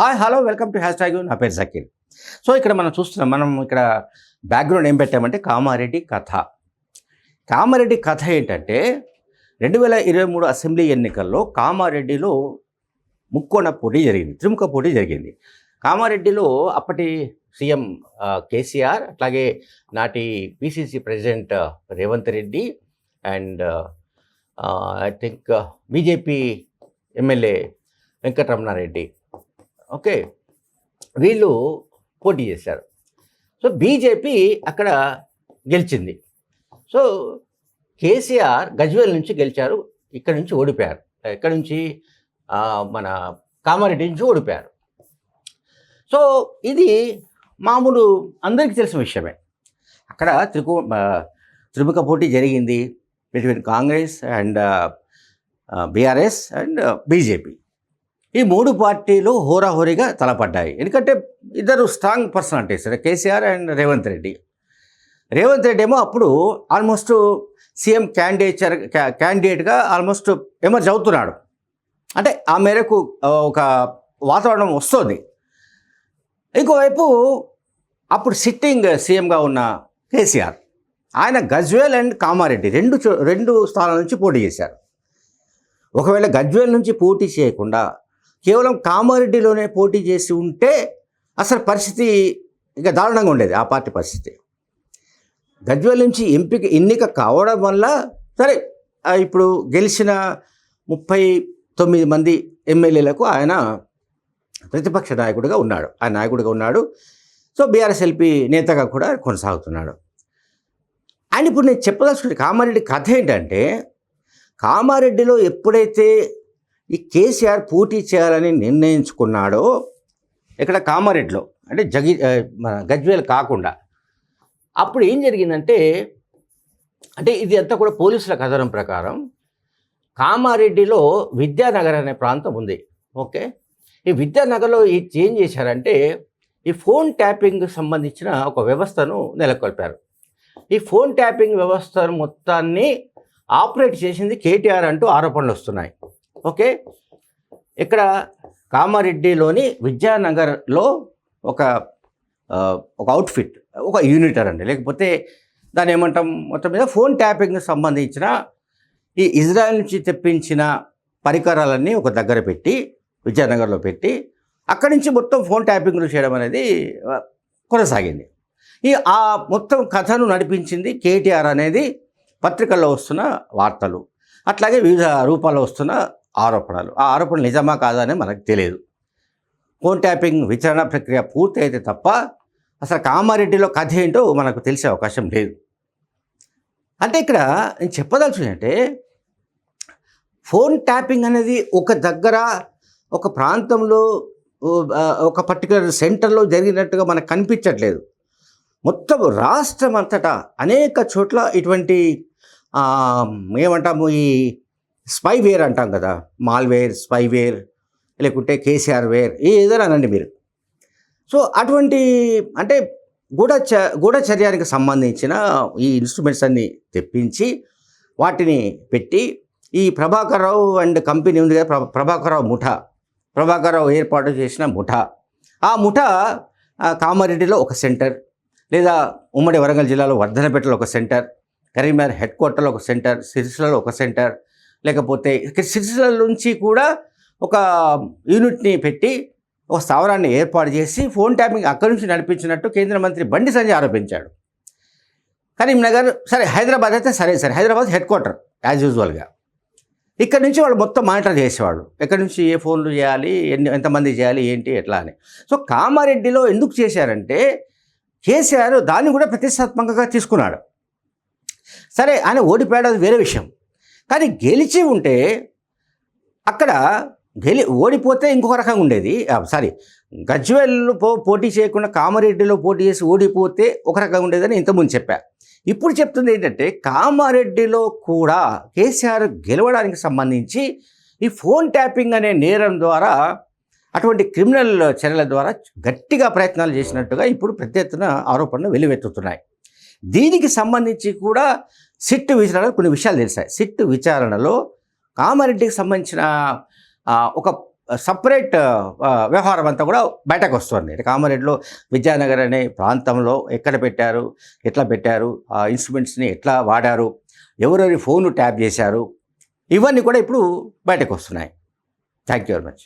Hi hello welcome to hashtag నా పేరు Zakir. So ఇక్కడ మనం చూస్తున్నాం మనం ఇక్కడ బ్యాక్గ్రౌండ్ ఏం పెట్టామంటే కామారెడ్డి కథ. కామారెడ్డి కథ ఏంటంటే రెండు వేల ఇరవై మూడు అసెంబ్లీ ఎన్నికల్లో కామారెడ్డిలో ముక్కోణ పోటీ జరిగింది త్రిముఖ పోటీ జరిగింది. కామారెడ్డిలో అప్పటి సీఎం కేసీఆర్ అట్లాగే నాటి PCC president Revanth Reddy and I think BJP MLA Venkataramanareddy. Okay. వీళ్ళు పోటీ చేశారు. సో బీజేపీ అక్కడ గెలిచింది. సో కేసీఆర్ గజ్వేల్ నుంచి గెలిచారు ఇక్కడ నుంచి ఓడిపోయారు. ఇక్కడ నుంచి మన కామారెడ్డి నుంచి ఓడిపోయారు. సో ఇది మామూలు అందరికీ తెలిసిన విషయమే. అక్కడ త్రికో త్రిముఖ పోటీ జరిగింది between Congress and BRS and BJP. ఈ మూడు పార్టీలు హోరాహోరీగా తలపడ్డాయి. ఎందుకంటే ఇద్దరు strong personalities KCR and Revanth Reddy. Revanth Reddy ఏమో అప్పుడు ఆల్మోస్ట్ సీఎం క్యాండిడేచర్ క్యాండిడేట్గా ఆల్మోస్ట్ ఎమర్జ్ అవుతున్నాడు. అంటే ఆ మేరకు ఒక వాతావరణం వస్తుంది. ఇంకోవైపు అప్పుడు సిట్టింగ్ సీఎంగా ఉన్న కేసీఆర్ ఆయన గజ్వేల్ అండ్ కామారెడ్డి రెండు చో- రెండు స్థానాల నుంచి పోటీ చేశారు. ఒకవేళ గజ్వేల్ నుంచి పోటీ చేయకుండా కేవలం కామారెడ్డిలోనే పోటీ చేసి ఉంటే అసలు పరిస్థితి ఇక దారుణంగా ఉండేది ఆ పార్టీ పరిస్థితి. గజ్వేల్ నుంచి ఎంపిక ఎన్నిక కావడం వల్ల సరే ఇప్పుడు గెలిచిన ముప్పై తొమ్మిది మంది ఎమ్మెల్యేలకు ఆయన ప్రతిపక్ష నాయకుడిగా ఉన్నాడు. ఆ నాయకుడిగా ఉన్నాడు. సో బీఆర్ఎస్ ఎల్పీ నేతగా కూడా కొనసాగుతున్నాడు. అండ్ ఇప్పుడు నేను చెప్పదలుచుకుంటే కామారెడ్డి కథ ఏంటంటే కామారెడ్డిలో ఎప్పుడైతే ఈ కేసీఆర్ పోటీ చేయాలని నిర్ణయించుకున్నాడో ఇక్కడ కామారెడ్డిలో అంటే జగి మన గజ్వేల్ కాకుండా. అప్పుడు ఏం జరిగిందంటే అంటే ఇది అంతా కూడా పోలీసుల కథనం ప్రకారం కామారెడ్డిలో విద్యానగర్ అనే ప్రాంతం ఉంది. ఓకే? ఈ విద్యానగర్లో ఏం చేశారంటే ఈ ఫోన్ ట్యాపింగ్ సంబంధించిన ఒక వ్యవస్థను నెలకొల్పారు. ఈ ఫోన్ ట్యాపింగ్ వ్యవస్థను మొత్తాన్ని ఆపరేట్ చేసింది కేటీఆర్ అంటూ ఆరోపణలు వస్తున్నాయి. ఓకే? ఇక్కడ కామారెడ్డిలోని విద్యానగర్లో ఒక ఒక అవుట్ఫిట్ ఒక యూనిటర్ అండి. లేకపోతే దాన్ని ఏమంటాం మొత్తం మీద ఫోన్ ట్యాపింగ్ సంబంధించిన ఈ ఇజ్రాయెల్ నుంచి తెప్పించిన పరికరాలన్నీ ఒక దగ్గర పెట్టి విద్యానగర్లో పెట్టి అక్కడి నుంచి మొత్తం ఫోన్ ట్యాపింగ్లు చేయడం అనేది కొనసాగింది. ఈ ఆ మొత్తం కథను నడిపించింది కేటీఆర్ అనేది పత్రికల్లో వస్తున్న వార్తలు. అట్లాగే వివిధ రూపాల్లో వస్తున్న ఆరోపణలు. ఆ ఆరోపణలు నిజమా కాదా అని మనకు తెలియదు. ఫోన్ ట్యాపింగ్ విచారణ ప్రక్రియ పూర్తి అయితే తప్ప అసలు కామారెడ్డిలో కథ ఏంటో మనకు తెలిసే అవకాశం లేదు. అంటే ఇక్కడ నేను చెప్పదలుచుకుంది అంటే ఫోన్ ట్యాపింగ్ అనేది ఒక దగ్గర ఒక ప్రాంతంలో ఒక పర్టికులర్ సెంటర్లో జరిగినట్టుగా మనకు కనిపించట్లేదు. మొత్తం రాష్ట్రం అంతటా అనేక చోట్ల ఇటువంటి ఏమంటాము ఈ స్పైవేర్ అంటాం కదా మాల్వేర్ స్పైవేర్ లేకుంటే కేసీఆర్ వేర్ ఏదైనా అనండి మీరు. సో అటువంటి అంటే గూఢచ గూఢచర్యానికి సంబంధించిన ఈ ఇన్స్ట్రుమెంట్స్ అన్ని తెప్పించి వాటిని పెట్టి ఈ ప్రభాకర్రావు అండ్ కంపెనీ ఉంది కదా ప్రభ- ప్రభాకర్ రావు ముఠా ఏర్పాటు చేసిన ముఠా. ఆ ముఠా కామారెడ్డిలో ఒక సెంటర్ లేదా ఉమ్మడి వరంగల్ జిల్లాలో వర్ధనపేటలో ఒక సెంటర్ కరీంనగర్ హెడ్ క్వార్టర్లో ఒక సెంటర్ సిరిసిలలో ఒక సెంటర్ లేకపోతే ఇక్కడ సిరిసిల్ల నుంచి కూడా ఒక యూనిట్ని పెట్టి ఒక స్థావరాన్ని ఏర్పాటు చేసి ఫోన్ ట్యాపింగ్ అక్కడి నుంచి నడిపించినట్టు కేంద్ర మంత్రి బండి సంజయ్ ఆరోపించాడు. కరీంనగర్ సరే హైదరాబాద్ అయితే సరే సరే హైదరాబాద్ హెడ్ క్వార్టర్ యాజ్ యూజువల్గా ఇక్కడ నుంచి వాళ్ళు మొత్తం మానిటర్ చేసేవాళ్ళు. ఎక్కడి నుంచి ఏ ఫోన్లు చేయాలి ఎన్ని ఎంతమంది చేయాలి ఏంటి ఎట్లా అని. సో కామారెడ్డిలో ఎందుకు చేశారంటే కేసీఆర్ దాన్ని కూడా ప్రతిష్టాత్మకంగా తీసుకున్నాడు. సరే ఆయన ఓడిపోయాడు అది వేరే విషయం. కానీ గెలిచి ఉంటే అక్కడ గెలి ఓడిపోతే ఇంకొక రకంగా ఉండేది. సారీ గజ్వేల్లో పో పోటీ చేయకుండా కామారెడ్డిలో పోటీ చేసి ఓడిపోతే ఒక రకంగా ఉండేదని ఇంతకుముందు చెప్పా. ఇప్పుడు చెప్తుంది ఏంటంటే కామారెడ్డిలో కూడా కేసీఆర్ గెలవడానికి సంబంధించి ఈ ఫోన్ ట్యాపింగ్ అనే నేరం ద్వారా అటువంటి క్రిమినల్ చర్యల ద్వారా గట్టిగా ప్రయత్నాలు చేసినట్టుగా ఇప్పుడు పెద్ద ఎత్తున ఆరోపణలు వెలువెత్తుతున్నాయి దీనికి సంబంధించి కూడా సిట్ విచారణలో కొన్ని విషయాలు తెలిసాయి. సిట్ విచారణలో కామారెడ్డికి సంబంధించిన ఒక సపరేట్ వ్యవహారం అంతా కూడా బయటకు వస్తుంది. కామారెడ్డిలో విద్యానగర్ అనే ప్రాంతంలో ఎక్కడ పెట్టారు ఎట్లా పెట్టారు ఆ ఇన్స్ట్రుమెంట్స్ని ఎట్లా వాడారు ఎవరెవరి ఫోన్ ట్యాప్ చేశారు ఇవన్నీ కూడా ఇప్పుడు బయటకు వస్తున్నాయి. Thank you very much.